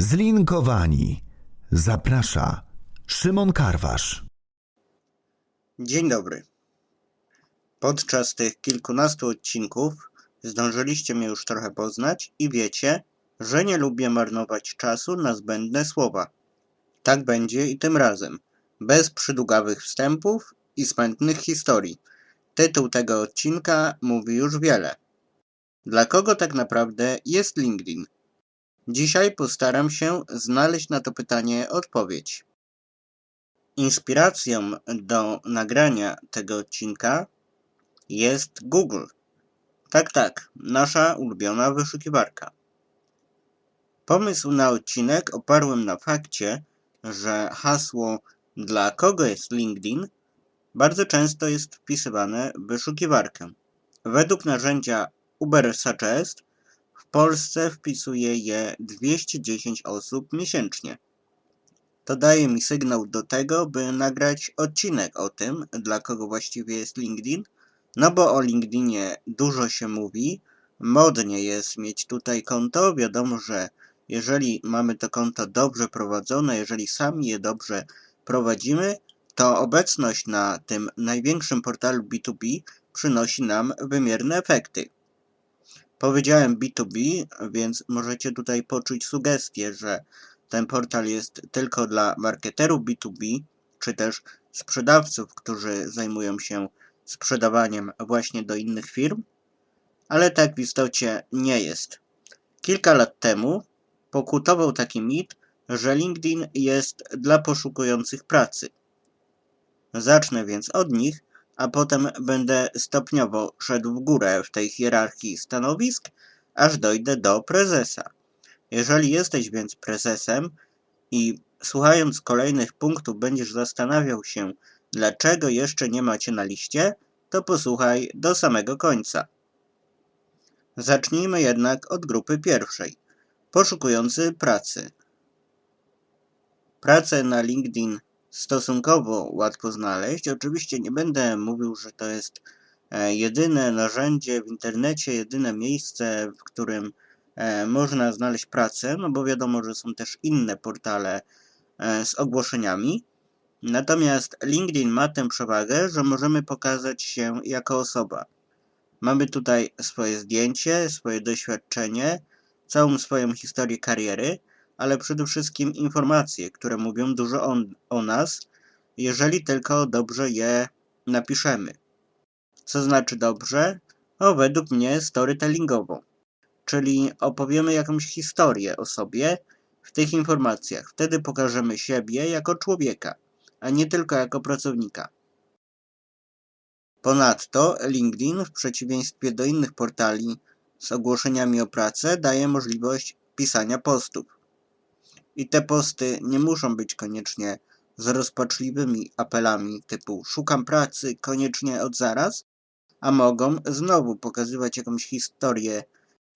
Zlinkowani. Zaprasza Szymon Karwasz. Dzień dobry. Podczas tych kilkunastu odcinków zdążyliście mnie już trochę poznać i wiecie, że nie lubię marnować czasu na zbędne słowa. Tak będzie i tym razem, bez przydługawych wstępów i smętnych historii. Tytuł tego odcinka mówi już wiele. Dla kogo tak naprawdę jest LinkedIn? Dzisiaj postaram się znaleźć na to pytanie odpowiedź. Inspiracją do nagrania tego odcinka jest Google. Tak, tak, nasza ulubiona wyszukiwarka. Pomysł na odcinek oparłem na fakcie, że hasło dla kogo jest LinkedIn bardzo często jest wpisywane w wyszukiwarkę. Według narzędzia Uber Suggest Polsce wpisuje je 210 osób miesięcznie. To daje mi sygnał do tego, by nagrać odcinek o tym, dla kogo właściwie jest LinkedIn, no bo o LinkedInie dużo się mówi, modnie jest mieć tutaj konto, wiadomo, że jeżeli mamy to konto dobrze prowadzone, jeżeli sami je dobrze prowadzimy, to obecność na tym największym portalu B2B przynosi nam wymierne efekty. Powiedziałem B2B, więc możecie tutaj poczuć sugestię, że ten portal jest tylko dla marketerów B2B, czy też sprzedawców, którzy zajmują się sprzedawaniem właśnie do innych firm, ale tak w istocie nie jest. Kilka lat temu pokutował taki mit, że LinkedIn jest dla poszukujących pracy. Zacznę więc od nich, a potem będę stopniowo szedł w górę w tej hierarchii stanowisk, aż dojdę do prezesa. Jeżeli jesteś więc prezesem i słuchając kolejnych punktów będziesz zastanawiał się, dlaczego jeszcze nie macie na liście, to posłuchaj do samego końca. Zacznijmy jednak od grupy pierwszej. Poszukujący pracy. Pracę na LinkedIn stosunkowo łatwo znaleźć. Oczywiście nie będę mówił, że to jest e, jedyne narzędzie w internecie, jedyne miejsce, w którym e, można znaleźć pracę, no bo wiadomo, że są też inne portale e, z ogłoszeniami. Natomiast LinkedIn ma tę przewagę, że możemy pokazać się jako osoba. Mamy tutaj swoje zdjęcie, swoje doświadczenie, całą swoją historię kariery, ale przede wszystkim informacje, które mówią dużo o, o nas, jeżeli tylko dobrze je napiszemy. Co znaczy dobrze? O, według mnie storytellingową. Czyli opowiemy jakąś historię o sobie w tych informacjach. Wtedy pokażemy siebie jako człowieka, a nie tylko jako pracownika. Ponadto LinkedIn, w przeciwieństwie do innych portali z ogłoszeniami o pracę, daje możliwość pisania postów. I te posty nie muszą być koniecznie z rozpaczliwymi apelami typu szukam pracy koniecznie od zaraz, a mogą znowu pokazywać jakąś historię,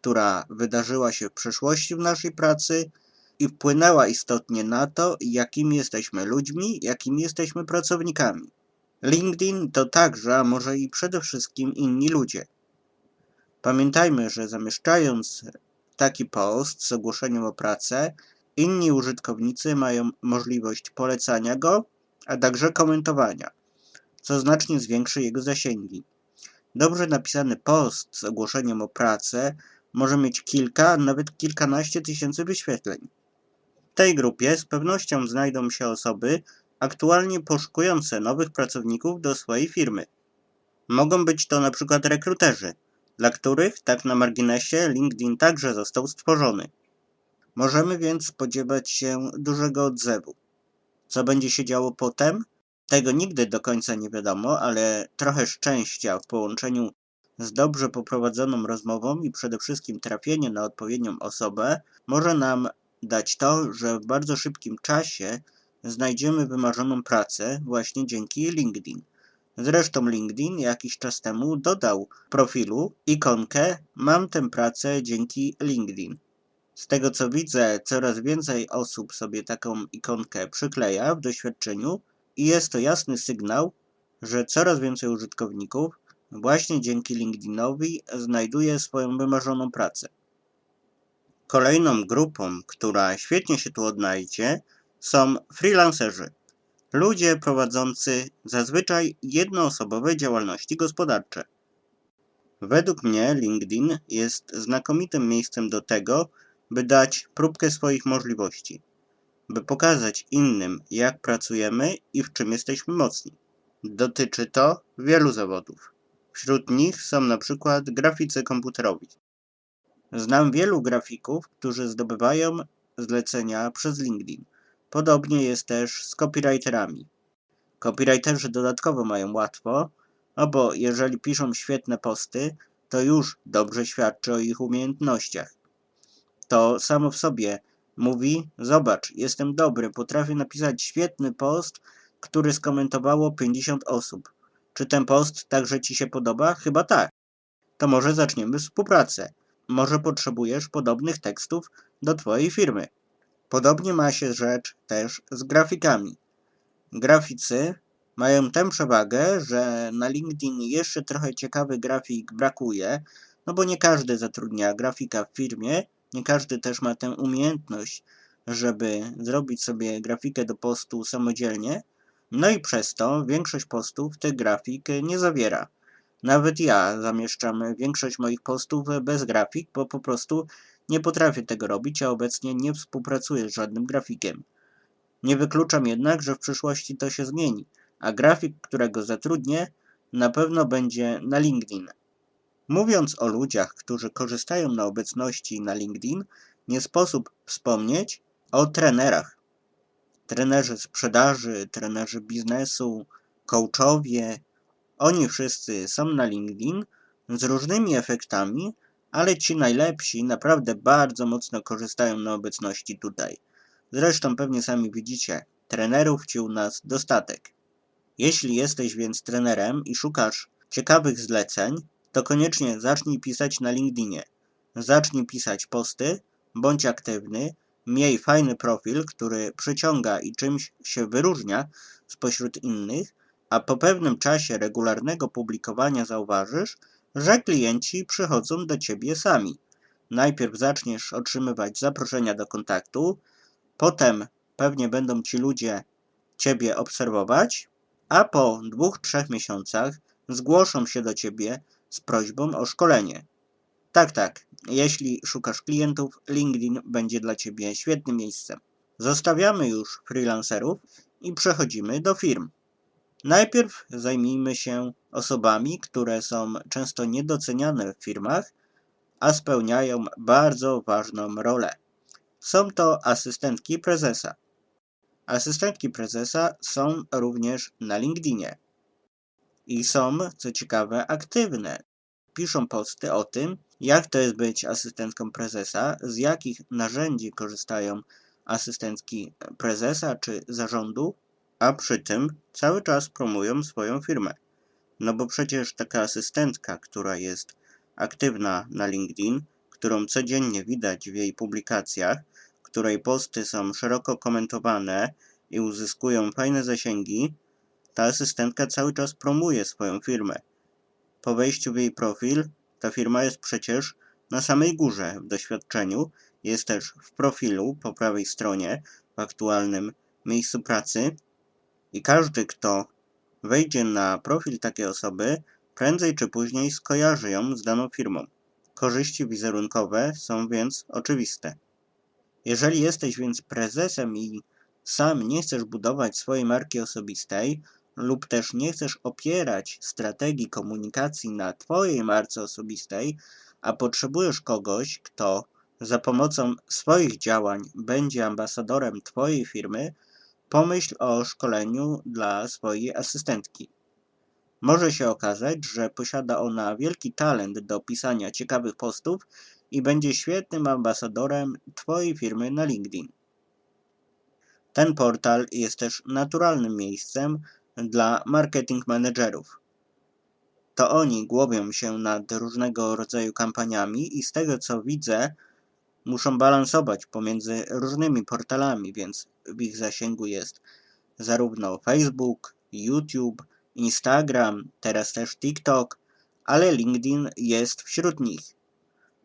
która wydarzyła się w przeszłości w naszej pracy i wpłynęła istotnie na to, jakimi jesteśmy ludźmi, jakimi jesteśmy pracownikami. LinkedIn to także, a może i przede wszystkim inni ludzie. Pamiętajmy, że zamieszczając taki post z ogłoszeniem o pracę, inni użytkownicy mają możliwość polecania go, a także komentowania, co znacznie zwiększy jego zasięgi. Dobrze napisany post z ogłoszeniem o pracę może mieć kilka, nawet kilkanaście tysięcy wyświetleń. W tej grupie z pewnością znajdą się osoby aktualnie poszukujące nowych pracowników do swojej firmy. Mogą być to przykład rekruterzy, dla których, tak na marginesie, LinkedIn także został stworzony. Możemy więc spodziewać się dużego odzewu. Co będzie się działo potem? Tego nigdy do końca nie wiadomo, ale trochę szczęścia w połączeniu z dobrze poprowadzoną rozmową i przede wszystkim trafienie na odpowiednią osobę może nam dać to, że w bardzo szybkim czasie znajdziemy wymarzoną pracę właśnie dzięki LinkedIn. Zresztą LinkedIn jakiś czas temu dodał profilu ikonkę Mam tę pracę dzięki LinkedIn. Z tego co widzę, coraz więcej osób sobie taką ikonkę przykleja w doświadczeniu i jest to jasny sygnał, że coraz więcej użytkowników właśnie dzięki LinkedInowi znajduje swoją wymarzoną pracę. Kolejną grupą, która świetnie się tu odnajdzie, są freelancerzy. Ludzie prowadzący zazwyczaj jednoosobowe działalności gospodarcze. Według mnie LinkedIn jest znakomitym miejscem do tego, by dać próbkę swoich możliwości, by pokazać innym, jak pracujemy i w czym jesteśmy mocni. Dotyczy to wielu zawodów. Wśród nich są na przykład graficy komputerowi. Znam wielu grafików, którzy zdobywają zlecenia przez LinkedIn. Podobnie jest też z copywriterami. Copywriterzy dodatkowo mają łatwo, no bo jeżeli piszą świetne posty, to już dobrze świadczy o ich umiejętnościach. To samo w sobie mówi: Zobacz, jestem dobry, potrafię napisać świetny post, który skomentowało 50 osób. Czy ten post także Ci się podoba? Chyba tak. To może zaczniemy współpracę. Może potrzebujesz podobnych tekstów do Twojej firmy. Podobnie ma się rzecz też z grafikami. Graficy mają tę przewagę, że na LinkedIn jeszcze trochę ciekawy grafik brakuje, no bo nie każdy zatrudnia grafika w firmie, nie każdy też ma tę umiejętność, żeby zrobić sobie grafikę do postu samodzielnie, no i przez to większość postów tych grafik nie zawiera. Nawet ja zamieszczam większość moich postów bez grafik, bo po prostu nie potrafię tego robić, a obecnie nie współpracuję z żadnym grafikiem. Nie wykluczam jednak, że w przyszłości to się zmieni, a grafik, którego zatrudnię, na pewno będzie na LinkedIn. Mówiąc o ludziach, którzy korzystają na obecności na LinkedIn, nie sposób wspomnieć o trenerach. Trenerzy sprzedaży, trenerzy biznesu, coachowie, oni wszyscy są na LinkedIn z różnymi efektami, ale ci najlepsi naprawdę bardzo mocno korzystają na obecności tutaj. Zresztą pewnie sami widzicie, trenerów ci u nas dostatek. Jeśli jesteś więc trenerem i szukasz ciekawych zleceń, to koniecznie zacznij pisać na LinkedInie. Zacznij pisać posty, bądź aktywny, miej fajny profil, który przyciąga i czymś się wyróżnia spośród innych, a po pewnym czasie regularnego publikowania zauważysz, że klienci przychodzą do ciebie sami. Najpierw zaczniesz otrzymywać zaproszenia do kontaktu, potem pewnie będą ci ludzie ciebie obserwować, a po dwóch, trzech miesiącach zgłoszą się do ciebie z prośbą o szkolenie. Tak, tak, jeśli szukasz klientów, LinkedIn będzie dla ciebie świetnym miejscem. Zostawiamy już freelancerów i przechodzimy do firm. Najpierw zajmijmy się osobami, które są często niedoceniane w firmach, a spełniają bardzo ważną rolę. Są to asystentki prezesa. Asystentki prezesa są również na LinkedInie i są, co ciekawe, aktywne. Piszą posty o tym, jak to jest być asystentką prezesa, z jakich narzędzi korzystają asystentki prezesa czy zarządu, a przy tym cały czas promują swoją firmę. No bo przecież taka asystentka, która jest aktywna na LinkedIn, którą codziennie widać w jej publikacjach, której posty są szeroko komentowane i uzyskują fajne zasięgi, ta asystentka cały czas promuje swoją firmę. Po wejściu w jej profil, ta firma jest przecież na samej górze w doświadczeniu, jest też w profilu po prawej stronie, w aktualnym miejscu pracy i każdy, kto wejdzie na profil takiej osoby, prędzej czy później skojarzy ją z daną firmą. Korzyści wizerunkowe są więc oczywiste. Jeżeli jesteś więc prezesem i sam nie chcesz budować swojej marki osobistej, lub też nie chcesz opierać strategii komunikacji na Twojej marce osobistej, a potrzebujesz kogoś, kto za pomocą swoich działań będzie ambasadorem Twojej firmy, pomyśl o szkoleniu dla swojej asystentki. Może się okazać, że posiada ona wielki talent do pisania ciekawych postów i będzie świetnym ambasadorem Twojej firmy na LinkedIn. Ten portal jest też naturalnym miejscem dla marketing managerów. To oni głowią się nad różnego rodzaju kampaniami i z tego co widzę, muszą balansować pomiędzy różnymi portalami, więc w ich zasięgu jest zarówno Facebook, YouTube, Instagram, teraz też TikTok, ale LinkedIn jest wśród nich.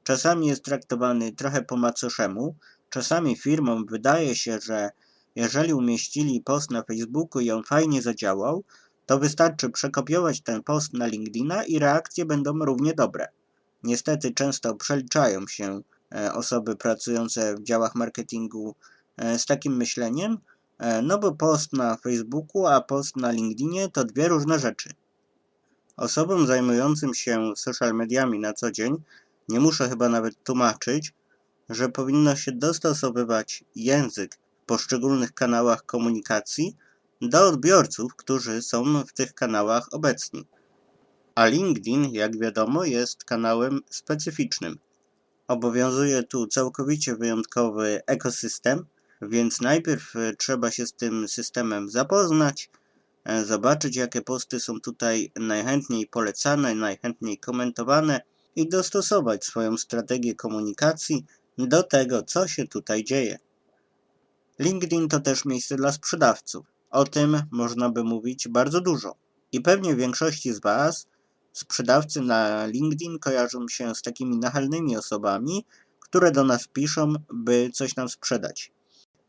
czasami jest traktowany trochę po macoszemu, czasami firmom wydaje się, że jeżeli umieścili post na Facebooku i on fajnie zadziałał, to wystarczy przekopiować ten post na LinkedIna i reakcje będą równie dobre. Niestety często przeliczają się e, osoby pracujące w działach marketingu e, z takim myśleniem, e, no bo post na Facebooku, a post na LinkedInie to dwie różne rzeczy. Osobom zajmującym się social mediami na co dzień nie muszę chyba nawet tłumaczyć, że powinno się dostosowywać język poszczególnych kanałach komunikacji do odbiorców, którzy są w tych kanałach obecni. A LinkedIn, jak wiadomo, jest kanałem specyficznym. Obowiązuje tu całkowicie wyjątkowy ekosystem, więc najpierw e, trzeba się z tym systemem zapoznać, e, zobaczyć jakie posty są tutaj najchętniej polecane, najchętniej komentowane i dostosować swoją strategię komunikacji do tego, co się tutaj dzieje. LinkedIn to też miejsce dla sprzedawców. O tym można by mówić bardzo dużo. I pewnie większości z Was sprzedawcy na LinkedIn kojarzą się z takimi nachalnymi osobami, które do nas piszą, by coś nam sprzedać.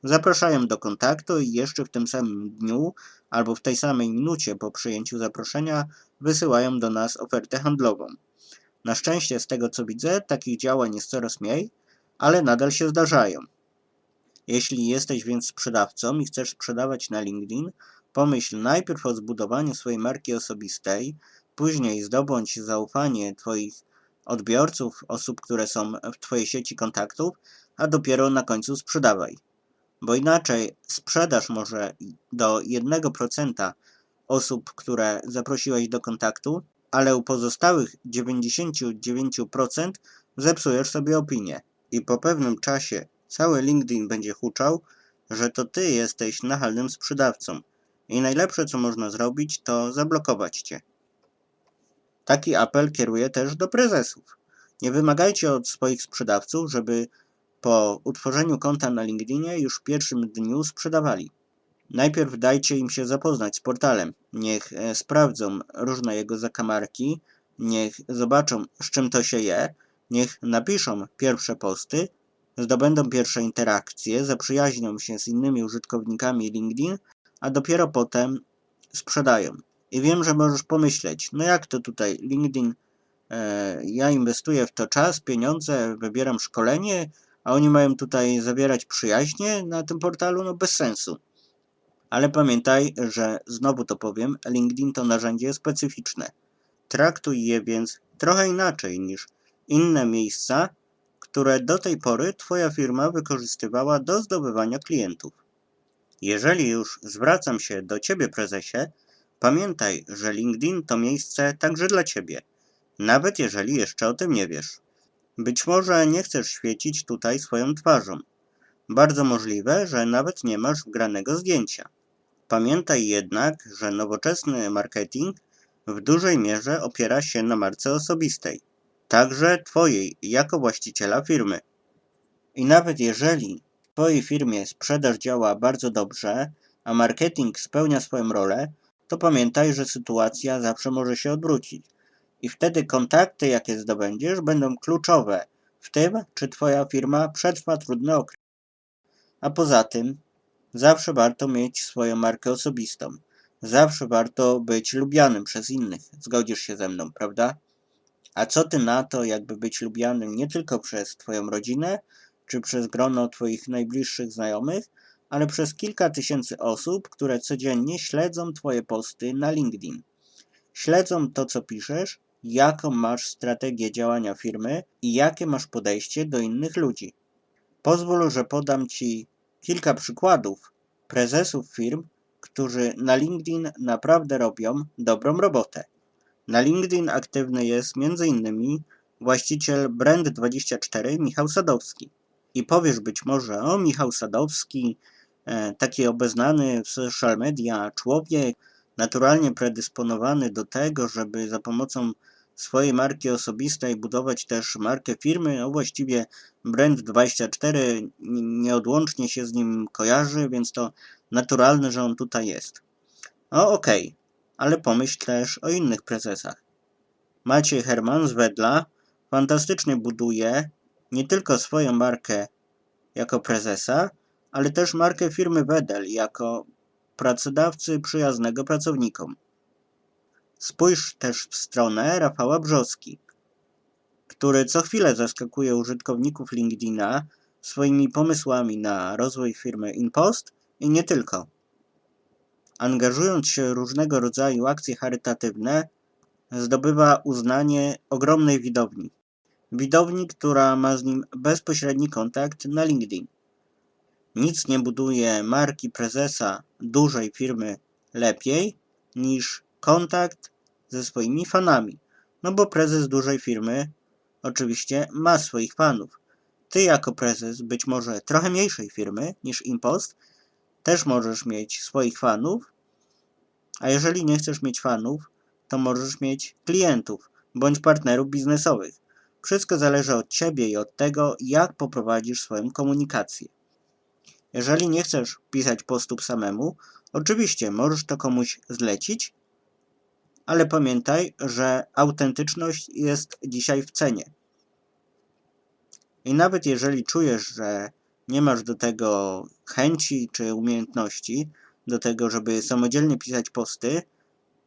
Zapraszają do kontaktu i jeszcze w tym samym dniu albo w tej samej minucie po przyjęciu zaproszenia wysyłają do nas ofertę handlową. Na szczęście, z tego co widzę, takich działań jest coraz mniej, ale nadal się zdarzają. Jeśli jesteś więc sprzedawcą i chcesz sprzedawać na LinkedIn, pomyśl najpierw o zbudowaniu swojej marki osobistej, później zdobądź zaufanie Twoich odbiorców, osób, które są w Twojej sieci kontaktów, a dopiero na końcu sprzedawaj. Bo inaczej sprzedaż może do 1% osób, które zaprosiłeś do kontaktu, ale u pozostałych 99% zepsujesz sobie opinię. I po pewnym czasie cały LinkedIn będzie huczał, że to ty jesteś nachalnym sprzedawcą. I najlepsze, co można zrobić, to zablokować cię. Taki apel kieruję też do prezesów. Nie wymagajcie od swoich sprzedawców, żeby po utworzeniu konta na LinkedInie już w pierwszym dniu sprzedawali. Najpierw dajcie im się zapoznać z portalem. Niech e, sprawdzą różne jego zakamarki, niech zobaczą, z czym to się je, niech napiszą pierwsze posty, zdobędą pierwsze interakcje, zaprzyjaźnią się z innymi użytkownikami LinkedIn, a dopiero potem sprzedają. I wiem, że możesz pomyśleć, no jak to tutaj LinkedIn, e, ja inwestuję w to czas, pieniądze, wybieram szkolenie, a oni mają tutaj zawierać przyjaźnie na tym portalu, no bez sensu. Ale pamiętaj, że znowu to powiem, LinkedIn to narzędzie specyficzne. Traktuj je więc trochę inaczej niż inne miejsca, które do tej pory Twoja firma wykorzystywała do zdobywania klientów. Jeżeli już zwracam się do Ciebie, prezesie, pamiętaj, że LinkedIn to miejsce także dla Ciebie, nawet jeżeli jeszcze o tym nie wiesz. Być może nie chcesz świecić tutaj swoją twarzą. Bardzo możliwe, że nawet nie masz wgranego zdjęcia. Pamiętaj jednak, że nowoczesny marketing w dużej mierze opiera się na marce osobistej, także Twojej jako właściciela firmy. I nawet jeżeli w Twojej firmie sprzedaż działa bardzo dobrze, a marketing spełnia swoją rolę, to pamiętaj, że sytuacja zawsze może się odwrócić. I wtedy kontakty, jakie zdobędziesz, będą kluczowe w tym, czy Twoja firma przetrwa trudny okres. A poza tym, zawsze warto mieć swoją markę osobistą. Zawsze warto być lubianym przez innych. Zgodzisz się ze mną, prawda? A co ty na to, jakby być lubianym nie tylko przez Twoją rodzinę, czy przez grono Twoich najbliższych znajomych, ale przez kilka tysięcy osób, które codziennie śledzą Twoje posty na LinkedIn. Śledzą to, co piszesz, jaką masz strategię działania firmy i jakie masz podejście do innych ludzi. Pozwól, że podam Ci kilka przykładów prezesów firm, którzy na LinkedIn naprawdę robią dobrą robotę. Na LinkedIn aktywny jest m.in. właściciel Brand24 Michał Sadowski. I powiesz być może, o Michał Sadowski, e, taki obeznany w social media człowiek, naturalnie predysponowany do tego, żeby za pomocą swojej marki osobistej budować też markę firmy, no właściwie Brand24 nieodłącznie się z nim kojarzy, więc to naturalne, że on tutaj jest. O, okej, okay. Ale pomyśl też o innych prezesach. Maciej Herman z Wedla fantastycznie buduje nie tylko swoją markę jako prezesa, ale też markę firmy Wedel jako pracodawcy przyjaznego pracownikom. Spójrz też w stronę Rafała Brzoski, który co chwilę zaskakuje użytkowników LinkedIna swoimi pomysłami na rozwój firmy InPost i nie tylko. Angażując się w różnego rodzaju akcje charytatywne, zdobywa uznanie ogromnej widowni. Widowni, która ma z nim bezpośredni kontakt na LinkedIn. Nic nie buduje marki prezesa dużej firmy lepiej niż kontakt ze swoimi fanami. No bo prezes dużej firmy oczywiście ma swoich fanów. Ty jako prezes być może trochę mniejszej firmy niż Impost też możesz mieć swoich fanów, a jeżeli nie chcesz mieć fanów, to możesz mieć klientów bądź partnerów biznesowych. Wszystko zależy od ciebie i od tego, jak poprowadzisz swoją komunikację. Jeżeli nie chcesz pisać postów samemu, oczywiście możesz to komuś zlecić, ale pamiętaj, że autentyczność jest dzisiaj w cenie. I nawet jeżeli czujesz, że nie masz do tego chęci czy umiejętności, do tego, żeby samodzielnie pisać posty,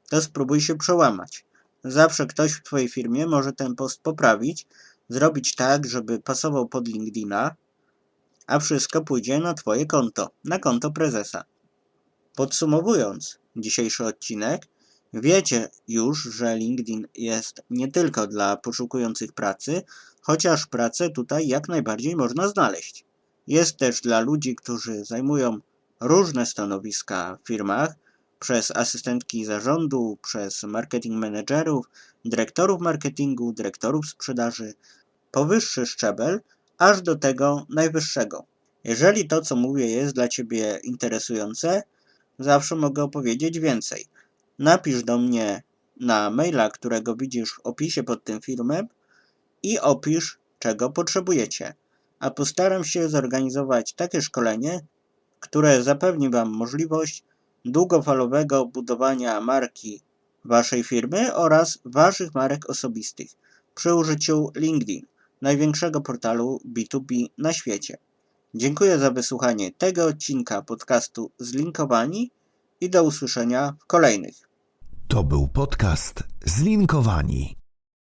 to spróbuj się przełamać. Zawsze ktoś w Twojej firmie może ten post poprawić, zrobić tak, żeby pasował pod LinkedIna, a wszystko pójdzie na Twoje konto, na konto prezesa. Podsumowując dzisiejszy odcinek, wiecie już, że LinkedIn jest nie tylko dla poszukujących pracy, chociaż pracę tutaj jak najbardziej można znaleźć. Jest też dla ludzi, którzy zajmują różne stanowiska w firmach, przez asystentki zarządu, przez marketing managerów, dyrektorów marketingu, dyrektorów sprzedaży, powyższy szczebel, aż do tego najwyższego. Jeżeli to, co mówię, jest dla Ciebie interesujące, zawsze mogę opowiedzieć więcej. Napisz do mnie na maila, którego widzisz w opisie pod tym filmem i opisz, czego potrzebujecie. A postaram się zorganizować takie szkolenie, które zapewni Wam możliwość długofalowego budowania marki Waszej firmy oraz Waszych marek osobistych przy użyciu LinkedIn, największego portalu B2B na świecie. Dziękuję za wysłuchanie tego odcinka podcastu Zlinkowani i do usłyszenia w kolejnych. To był podcast Zlinkowani.